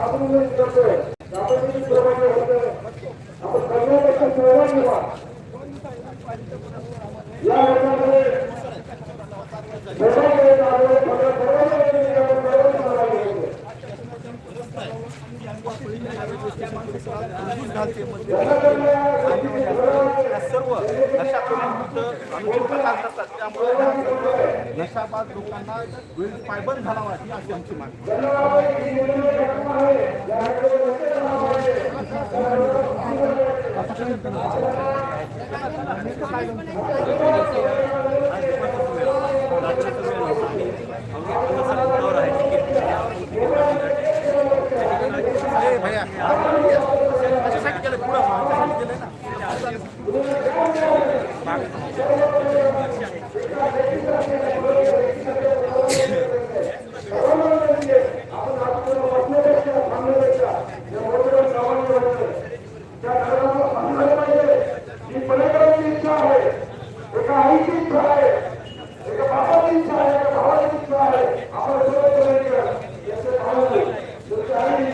பதினொன்று ए, भैया कशासाठी केलं पुढं कशासाठी केलंय ना ही पलीकडची इच्छा आहे एका आईची इच्छा आहे एका बापाची इच्छा आहे एका भावाची इच्छा आहे आपण सर्व करायचं याचे भावने तुमची आई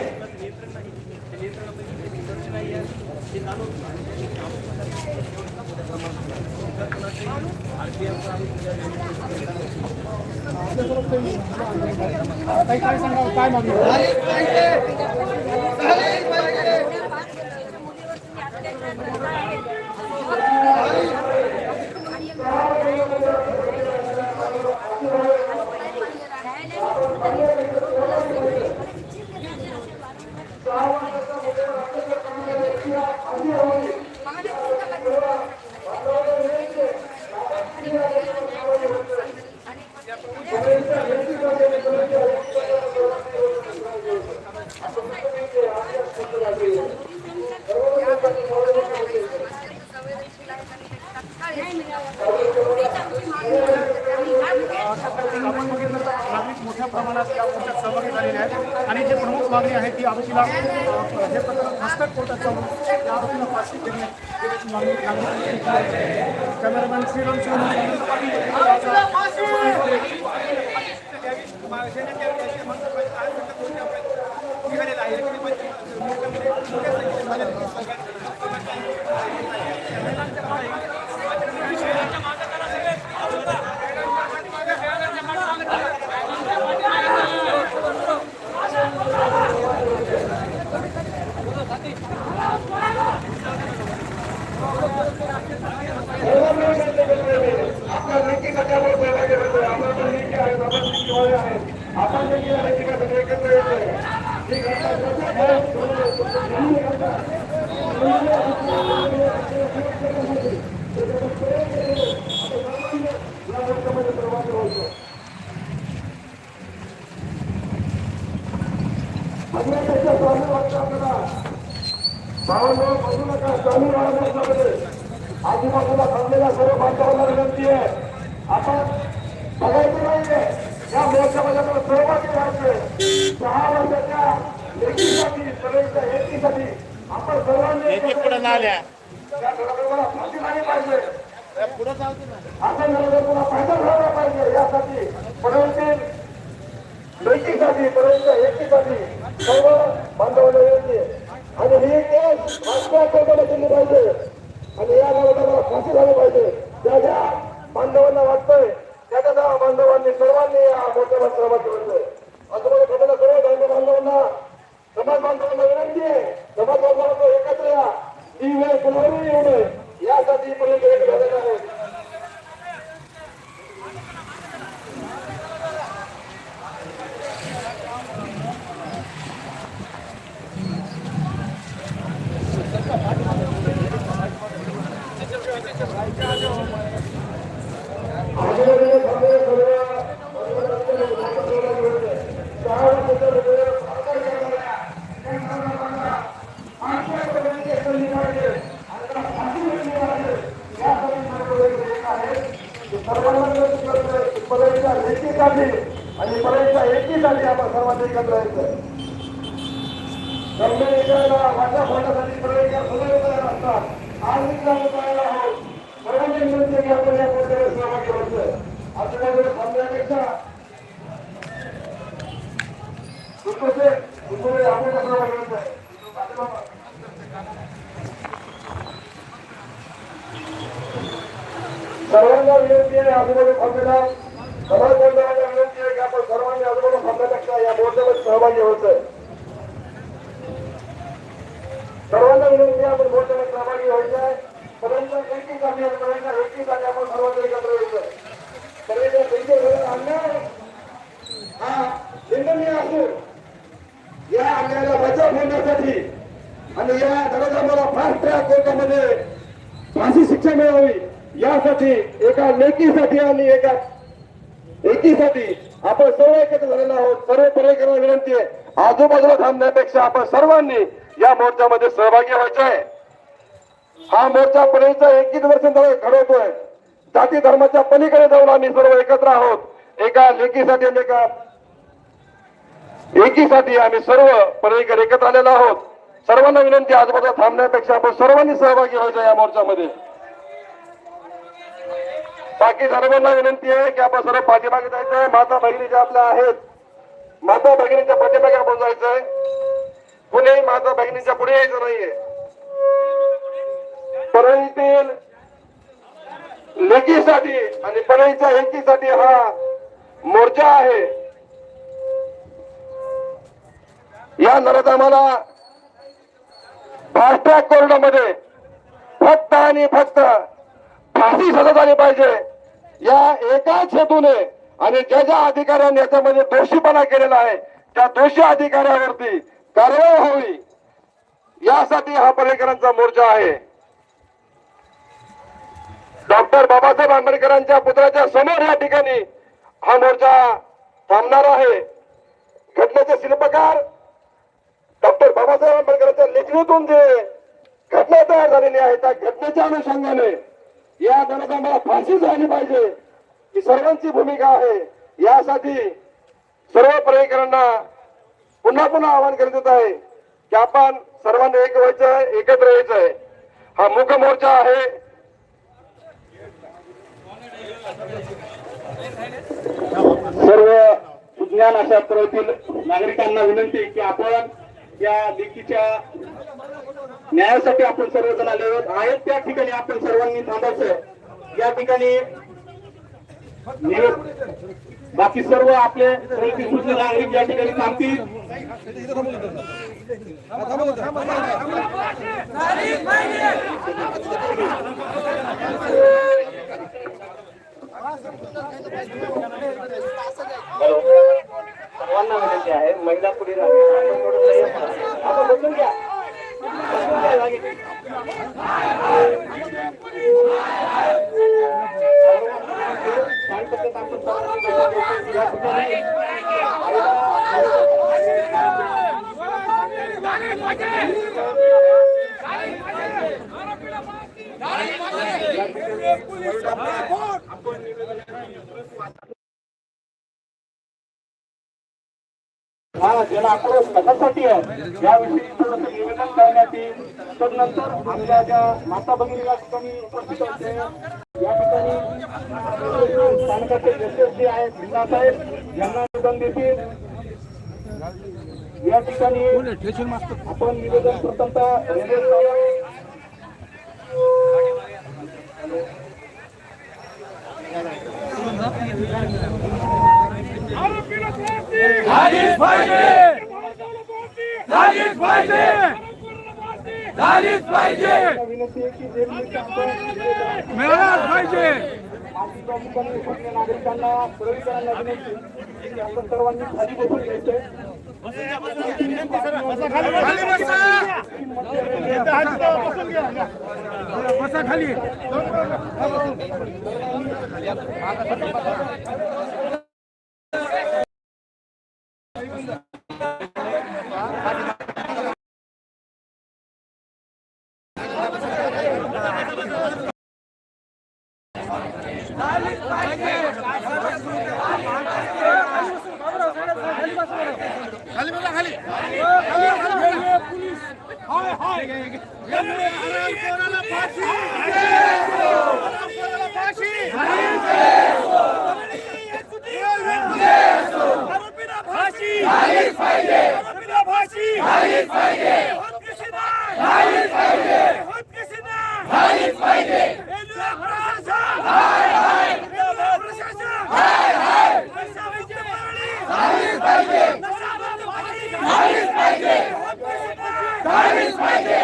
नागरिक मोठ्या प्रमाणात या मोर्चात सहभागी झालेले आहेत आणि जे प्रमुख मागणी आहे ती आरोपीला अ, हे प्रकरण हस्तक कोर्टात जाऊन आरोपीला फाशी देणे देण्याची मागणी नागरिकांनी कॅमेरामॅन श्रीराम आपल्या बावन्न बसू नका चालू राहणार आजूबाजूला थांबलेल्या सर्व बांधवांना विनंती आहे. आपण बघायचं नाहीये. या मोर्चामध्ये आपण सहभागी व्हायचे सहा वर्षाच्या लेखीसाठी सगळ्यांच्या हेतीसाठी आपण सर्वांनी पुढे आल्या त्या घटनेला फाशी झाली पाहिजे. पुढे चालते ना. अशा घटनेला फायदा झाला पाहिजे. यासाठी परंतु लेखीसाठी परंतु हेतीसाठी सर्व बांधवांना विनंती. आणि ही केस राष्ट्रीय केली पाहिजे. आणि या मला फाशी झाली पाहिजे. ज्या ज्या बांधवांना वाटतंय त्या त्या बांधवांनी सर्वांनी या मोर्चाला सहभागी व्हायचंय असं मला घटना सर्व बांधव बांधवांना समाज बांधवांना विनंती आहे. समाज बांधवांना एकत्र या. ही वेळ कुणावरही येऊ नये. यासाठी पर्यंत एक झालेला आहे आजूबाजूला थांबलेल्या सर्व सहा वर्षाच्या मुलीला फारकत करणाऱ्या त्या सर्वांना आमच्यापर्यंत केली पाहिजे आणि त्याला फाशी मिळली पाहिजे यासाठी सर्व एक एक आहे की सर्वांना विनंती करतोय की परळीच्या एकीसाठी आणि परळीच्या एकीसाठी आपण सर्वांनी एकत्र यायचं गंभीर असतात. आज आहोत. सर्वांनी विनंती की आपण या सहभागी व्हायचं. आजूबाजूला थांबण्यापेक्षा दुसरे दुसरे आपण कसं सर्वांना विनंती आहे आजूबाजू थांबलेला समाज बांधवांना विनंती आहे की आपण सर्वांनी आजूबाजू थांबण्यापेक्षा या मोर्चामध्ये सहभागी होतोय सर्वांना विनंती आहे आपण मोर्चामध्ये सहभागी व्हायचं आहे परंतु एकी जागी आहे, परंतु एकी जागी आपण सर्वांना एकत्र यायचं घरात हा या अन्यायाला बचाव होण्यासाठी आणि या फास्ट ट्रॅक कोर्टामध्ये फाशी शिक्षा मिळावी. यासाठी एका लेकीसाठी आणि एका एकीसाठी आपण सर्व एकत्र झालेलो आहोत. सर्व पर्यटकांना विनंती आहे. आजूबाजूला थांबण्यापेक्षा आपण सर्वांनी या मोर्चामध्ये सहभागी व्हायचं आहे. हा मोर्चा पर्यंतचा एकवीस वर्ष घडवतोय. जाती धर्माच्या पलीकडे जाऊन आम्ही सर्व एकत्र आहोत. एका लेखीसाठी लेखा एकीसाठी आम्ही सर्व पर्यटक एकत्र आलेलो आहोत. सर्वांना विनंती आजूबाजूला थांबण्यापेक्षा आपण सर्वांनी सहभागी व्हायचं या मोर्चामध्ये. बाकी सर्वांना विनंती आहे की आपण सर्व पाठीमागे जायचं आहे माता भगिनी ज्या आपल्या आहेत. माता भगिनीच्या पाठीमागे आपण जायचंय. कुणीही माता भगिनीच्या पुढे यायचं नाहीये. परळीतील लेकीसाठी आणि परळीच्या एकीसाठी हा मोर्चा आहे. या नरदामाला फास्ट ट्रॅक कोर्टामध्ये फक्त आणि फक्त फाशी सजा झाली पाहिजे. या एकाच हेतूने आणि ज्या ज्या अधिकाऱ्यांनी याच्यामध्ये दोषीपणा केलेला आहे त्या दोषी अधिकाऱ्यावरती कारवाई व्हावी. यासाठी हा पर्यटकांचा मोर्चा आहे. डॉक्टर बाबासाहेब आंबेडकरांच्या पुतळ्याच्या समोर या ठिकाणी हा मोर्चा थांबणार आहे. घटनेचे शिल्पकार डॉक्टर बाबासाहेब आंबेडकरांच्या लेखणीतून जे घटना तयार झालेली आहे त्या घटनेच्या अनुषंगाने या जनतांना फाशी झाली पाहिजे. ही सर्वांची भूमिका आहे. यासाठी सर्व पर्यटकांना पुन्हा पुन्हा आवाहन करत येत आहे की आपण सर्वांना एक व्हायचं आहे एकत्र यायचं आहे. हा मुख मोर्चा आहे. सर्व सुज्ञान अशा नागरिकांना विनंती की आपण या लेखीच्या न्यायासाठी आपण सर्वजण आले आहेत. त्या ठिकाणी आपण सर्वांनी थांबायचं. या ठिकाणी बाकी सर्व आपले तऱ्हेचे नागरिक या ठिकाणी थांबतील. सर्वांना विनंती आहे महिला पुढे आपण घ्या. बसून घ्या जागी. शांततेत आपण सर्वांनी बसून घ्यायचं. या ठिकाणी हा जन आक्रोश कशासाठी आहे. याविषयी थोडस निवेदन करण्यात येईल. तदनंतर आपल्या ज्या माता भगिनी या ठिकाणी उपस्थित होते या ठिकाणी स्थानकाचे यशस्वी आहेत भिन्नासाहेब यांना निवेदन देतील. या ठिकाणी आपण निवेदन प्रथमतः रेल्वे स्थानक झालीच पाहिजे झालीच पाहिजे. मिळालाच पाहिजे. नागरिकांना आपण सर्वांनी खाली बसून घ्यायचंय खाली बसा. बसा खाली खाली. फाशी? हरामखोराला फाशी आरोपीला फाशी आरोपीला फाशी झालीच पाहिजे होत कशी नाही झालीच पाहिजे होत कशी नाही झालीच पाहिजे रेल्वे प्रशासन हाय हाय रेल्वे प्रशासन हाय हाय नशाबंदी पाळली झालीच पाहिजे नशाबंदी पाळली झालीच पाहिजे होत कशी नाही झालीच पाहिजे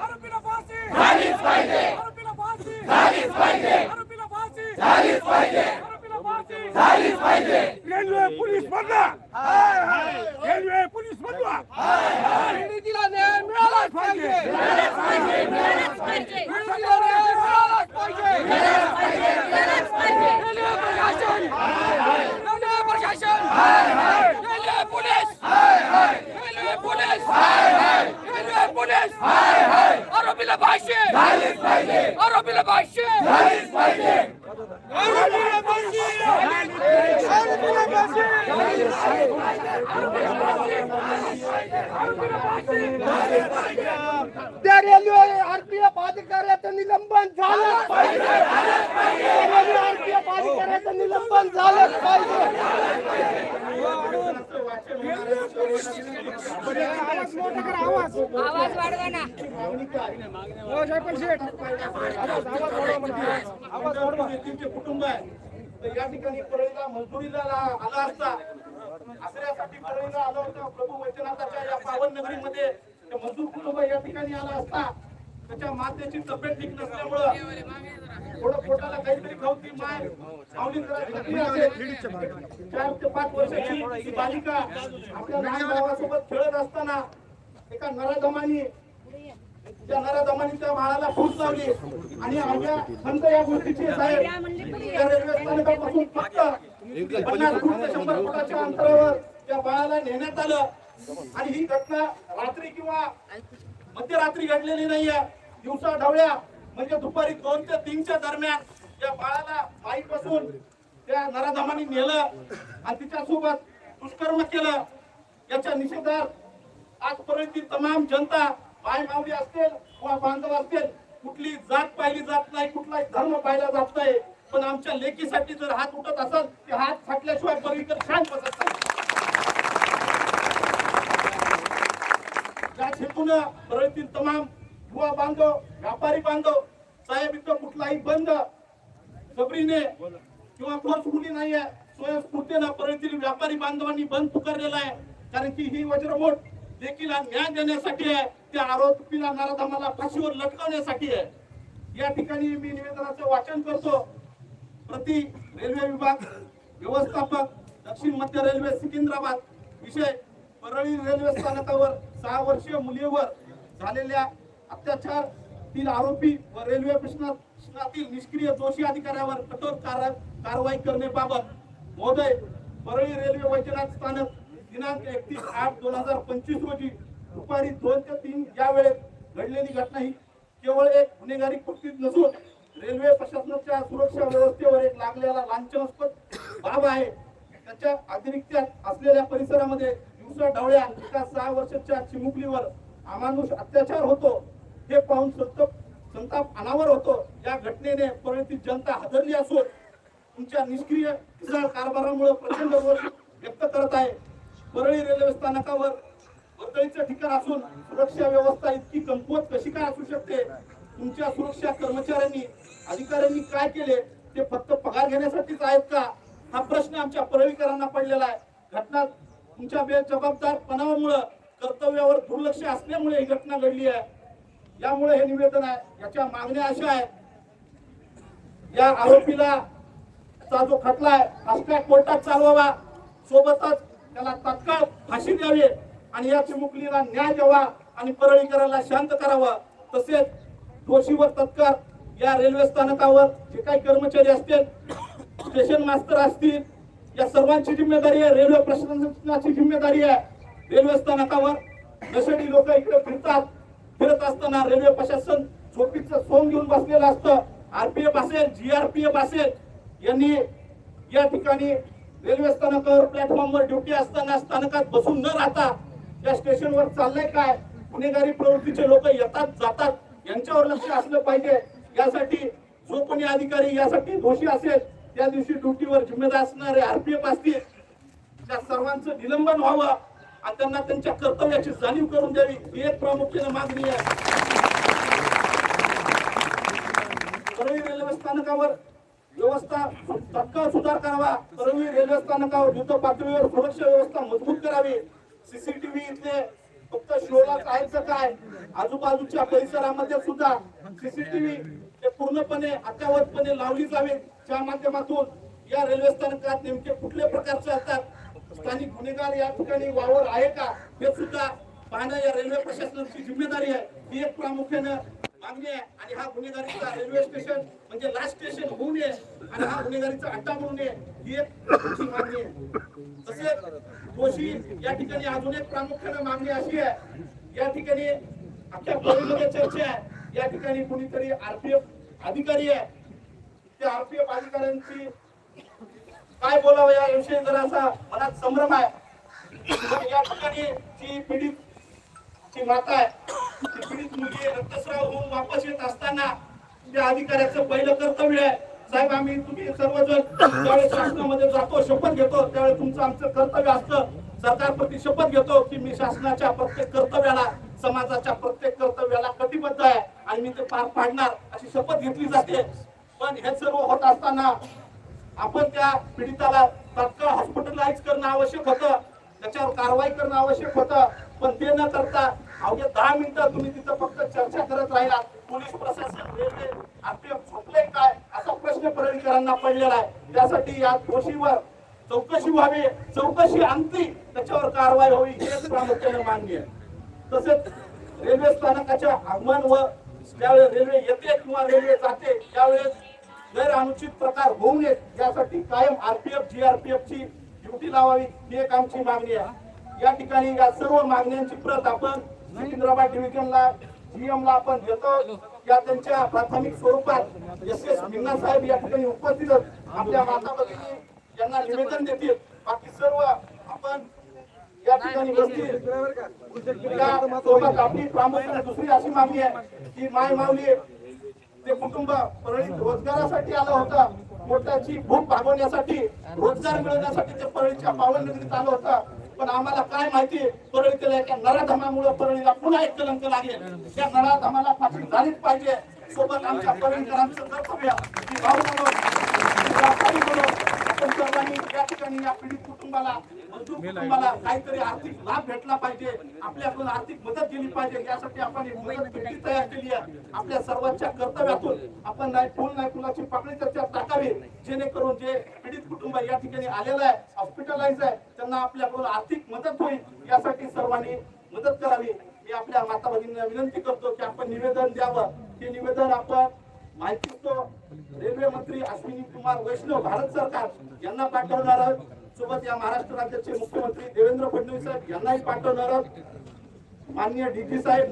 आरोपीला फाशी झालीच पाहिजे आरोपीला फाशी झालीच पाहिजे आरोपीला फाशी झालीच पाहिजे आरोपीला फाशी झालीच पाहिजे रेल्वे पोलीस बदला हाय हाय रेल्वे पोलीस बदला हाय हाय पीडितीला न्याय मिळालाच पाहिजे मिळालाच पाहिजे मिळालाच पाहिजे पीडितीला न्याय मिळालाच पाहिजे मिळालाच पाहिजे मिळालाच पाहिजे रेल्वे प्रशासन हाय हाय रेल्वे प्रशासन हाय हाय रेल्वे पोलीस हाय हाय रेल्वे पोलीस हाय हाय रेल्वे पोलीस हाय हाय आरोपीला पाहिजे. आरोपीला पाहिजे. त्या रेल्वे आरपीएफ अधिकाऱ्याचं निलंबन झालं पाहिजे. रेल्वे आरपीएफ अधिकाऱ्याचं निलंबन झालं पाहिजे. आवाज वाढवा ना. व्यक्तींचे कुटुंब आहे. तर या ठिकाणी परळीला मजदुरीला आला असता आश्रयासाठी परळीला आला होता प्रभू वैद्यनाथाच्या या पावन नगरीमध्ये. मजदूर कुटुंब या ठिकाणी आला असता. त्याच्या मातेची तब्येत ठीक नसल्यामुळं थोडं पोटाला काहीतरी खाऊ माय माऊली चार ते पाच वर्षाची ती बालिका आपल्या लहान भावासोबत खेळत असताना एका नराधमानी त्या नराधमानी त्या बाळाला फूस लावली. आणि आमच्या संत या गोष्टीची साहेब त्या रेल्वे स्थानकापासून फक्त पन्नास फूट ते शंभर फुटाच्या अंतरावर त्या बाळाला नेण्यात आलं. आणि ही घटना रात्री किंवा मध्यरात्री घडलेली नाहीये. दिवसा ढवळ्या म्हणजे दुपारी दोन ते तीनच्या दरम्यान त्या बाळाला बाईक बसून त्या नराधमानी नेलं आणि तिच्या सोबत दुष्कर्म केलं. याच्या निषेधात आजपर्यंत तमाम जनता माय मावली असतील किंवा बांधव असतील कुठली जात पाहिली जात नाही कुठलाही धर्म पाहिला जात नाही. पण आमच्या लेकीसाठी जर हात उठत असेल ते हात फाटल्याशिवाय पर्यंत शांत बसत नाही. हेतून परळीतील तमाम युवा बांधव व्यापारी बांधव साहेब इथं कुठलाही बंद सबरीने किंवा फोर्सफुली नाही आहे स्वयंस्फूर्तीनं परळीतील व्यापारी बांधवांनी बंद पुकारलेला आहे. कारण की ही वज्रमोट देखील न्याय देण्यासाठी आहे. त्या आरोपीला नराधमाला फाशीवर लटकवण्यासाठी आहे. या ठिकाणी मी निवेदनाचं वाचन करतो. प्रति रेल्वे विभाग व्यवस्थापक दक्षिण मध्य रेल्वे सिकिंद्राबाद विषय परळी रेल्वे स्थानकावर सहा वर्षीय मुलीवर झालेल्या अत्याचार तील आरोपी व रेल्वे प्रशासनातील निष्क्रिय दोषी अधिकाऱ्यावर कठोर कार- कारवाई करण्याबाबत महोदय परळी रेल्वे वैद्यनाथ स्थानक दिनांक एकतीस आठ दोन हजार पंचवीस रोजी दुपारी दोन ते तीन या वेळेत घडलेली घटना ही केवळ एक गुन्हेगारी कृती नसून रेल्वे प्रशासनाच्या सुरक्षा व्यवस्थेवर एक लागलेला लांछनास्पद बाब आहे. त्याच्या अतिरिक्त असलेल्या परिसरामध्ये दिवसा ढवळ्या एका सहा वर्षाच्या चिमुकलीवर अमानुष अत्याचार होतो. हे पाहून संताप संताप अनावर होतो. या घटनेने परळीतील जनता हादरली असून तुमच्या निष्क्रिय कारभारामुळे प्रचंड व्यक्त करत आहे. परळी रेल्वे स्थानकावर वर्दळीचं ठिकाण असून सुरक्षा व्यवस्था इतकी कमकुवत कशी काय असू शकते? तुमच्या सुरक्षा कर्मचाऱ्यांनी अधिकाऱ्यांनी काय केले? ते फक्त पगार घेण्यासाठीच आहेत का? हा प्रश्न आमच्या परळीकरांना पडलेला आहे. घटना तुमच्या बेजबाबदारपणामुळं कर्तव्यावर दुर्लक्ष असल्यामुळे ही घटना घडली आहे. यामुळे हे निवेदन आहे. याच्या मागण्या अशा आहेत. या आरोपीला चा जो खटला आहे फास्ट्रॅक कोर्टात चालवावा. सोबतच त्याला तात्काळ फाशी द्यावी. आणि या चिमुकलीला न्याय द्यावा आणि परळीकराला शांत करावा. तसेच दोषीवर तत्काळ या रेल्वे स्थानकावर जे काही कर्मचारी असतील स्टेशन मास्तर असतील या सर्वांची जिम्मेदारी आहे. रेल्वे प्रशासनाची जिम्मेदारी आहे. रेल्वे स्थानकावर नशेडी लोक इकडे फिरतात. फिरत असताना रेल्वे प्रशासन झोपीचं सोंग घेऊन बसलेलं असतं. आरपीएफ असेल जीआरपीएफ असेल यांनी या ठिकाणी रेल्वे स्थानकावर प्लॅटफॉर्मवर ड्युटी असताना स्थानकात बसून न राहता या स्टेशनवर चाललंय काय? गुन्हेगारी प्रवृत्तीचे लोक येतात जातात. यांच्यावर लक्ष असलं पाहिजे. यासाठी जो कोणी अधिकारी यासाठी दोषी असेल त्या दिवशी ड्युटीवर जिम्मेदार असणारे आरपीएफ असतील. त्या सर्वांचं निलंबन व्हावं आणि त्यांना त्यांच्या कर्तव्याची जाणीव करून द्यावी. ही एक प्रामुख्याने मागणी आहे. परळी रेल्वे स्थानकावर व्यवस्था तत्काळ सुधार करावा. परळी रेल्वे स्थानकावर युद्ध पातळीवर सुरक्षा व्यवस्था मजबूत करावी. सीसीटीव्ही इथले फक्त शोला जायचं काय? आजूबाजूच्या परिसरामध्ये सुद्धा सीसीटीव्ही ते पूर्णपणे अत्यावतपणे लावली जावी. त्या माध्यमातून या रेल्वे स्थानकात नेमके कुठल्या प्रकारचे असतात स्थानिक गुन्हेगार या ठिकाणी वावर आहे का? हे सुद्धा पाहणं या रेल्वे प्रशासनाची जिम्मेदारी आहे. ही एक प्रामुख्यानं मागणी आहे आणि हा गुन्हेगारीचा रेल्वे स्टेशन म्हणजे लास्ट स्टेशन होऊ नये आणि हा गुन्हेगारीचा अड्डा म्हणू नये ही एक मागणी आहे. तसेच दोषी या ठिकाणी अजून एक प्रामुख्याने मागणी अशी आहे या ठिकाणी अख्ख्या परिमध्ये चर्चा आहे या ठिकाणी कुणीतरी आरपीएफ अधिकारी आहे. त्या आरपीएफ अधिकाऱ्यांची काय बोलावं या विषयी जरासा मनात संभ्रम आहे. या ठिकाणी जी पीडित ची माता आहे पीडित मुलगी रक्तस्राव होऊन वापस येत असताना त्या अधिकाऱ्याचं पहिलं कर्तव्य आहे. साहेब आम्ही तुम्ही सर्वजण ज्यावेळेस शासनामध्ये जातो शपथ घेतो त्यावेळेस तुमचं आमचं कर्तव्य असतं. सरकारप्रती शपथ घेतो की मी शासनाच्या प्रत्येक कर्तव्याला समाजाच्या प्रत्येक कर्तव्याला कटिबद्ध आहे आणि मी ते पार पाडणार अशी शपथ घेतली जाते. पण हे सर्व होत असताना आपण त्या पीडिताला तात्काळ हॉस्पिटलाइज करणं आवश्यक होतं. त्याच्यावर कारवाई करणं आवश्यक होतं. पण ते न करता अवघ्या दहा मिनिटं तुम्ही तिथं फक्त चर्चा करत राहिला. पोलीस प्रशासन रेल्वे आपले झोपले काय? असा प्रश्न परळीकरांना पडलेला आहे. त्यासाठी या दोषीवर चौकशी व्हावी चौकशी आणती त्याच्यावर कारवाई होईल हेच प्रामुख्याने मान्य आहे. तसेच रेल्वे स्थानकाच्या आगमन व ज्यावेळेस रेल्वे येते किंवा रेल्वे जाते त्यावेळेस गैर अनुचित प्रकार होऊ नयेत. यासाठी कायम आरपीएफ जीआरपीएफ ची ड्युटी लावावी ही एक आमची मागणी आहे. या ठिकाणी या सर्व मागण्यांची प्रत आपण सिकंदराबाद डिव्हिजनला जीएमला आपण देतो. या त्यांच्या प्राथमिक स्वरूपात एस एस मिन्ना साहेब या ठिकाणी उपस्थित आपल्या माता भगिनी यांना निवेदन देतील. बाकी सर्व आपण या ठिकाणी बसतील. सोबत आपली प्रामुख्याने दुसरी अशी मागणी आहे की माय माऊली ते कुटुंब परळीत रोजगारासाठी आलं होतं. मोठ्याची भूक भागवण्यासाठी रोजगार मिळवण्यासाठी ते परळीच्या पावननगरीत आलं होतं. पण आम्हाला काय माहिती परळीतील एका नराधमामुळे परळीला पुन्हा एक कलंक लागेल. त्या नराधमाला फाशी झालीच पाहिजे. सोबत आमच्या परळीकरांचं कर्तव्य आपण सर्वांनी या ठिकाणी या पीडित कुटुंबाला मजदूर कुटुंबाला काहीतरी आर्थिक लाभ भेटला पाहिजे आपल्याकडून आर्थिक मदत केली पाहिजे यासाठी आपण मदत पेटी तयार केली आहे. आपल्या सर्वांच्या कर्तव्यातून आपण नाही फुल नाही फुलाची पाकळी त्याच्यात टाकावी जेणेकरून जे पीडित कुटुंब या ठिकाणी आलेलं आहे हॉस्पिटलाइज आहे त्यांना आपल्याकडून आर्थिक मदत होईल यासाठी सर्वांनी मदत करावी. मी आपल्या माता भगिनींना विनंती करतो की आपण निवेदन द्यावं. ते निवेदन आपण माहिती तो रेल्वे मंत्री अश्विनी कुमार वैष्णव भारत सरकार यांना पाठवणार आहोत. सोबत या महाराष्ट्र राज्याचे मुख्यमंत्री देवेंद्र फडणवीस साहेब यांनाही पाठवणार आहोत. माननीय डीजी साहेब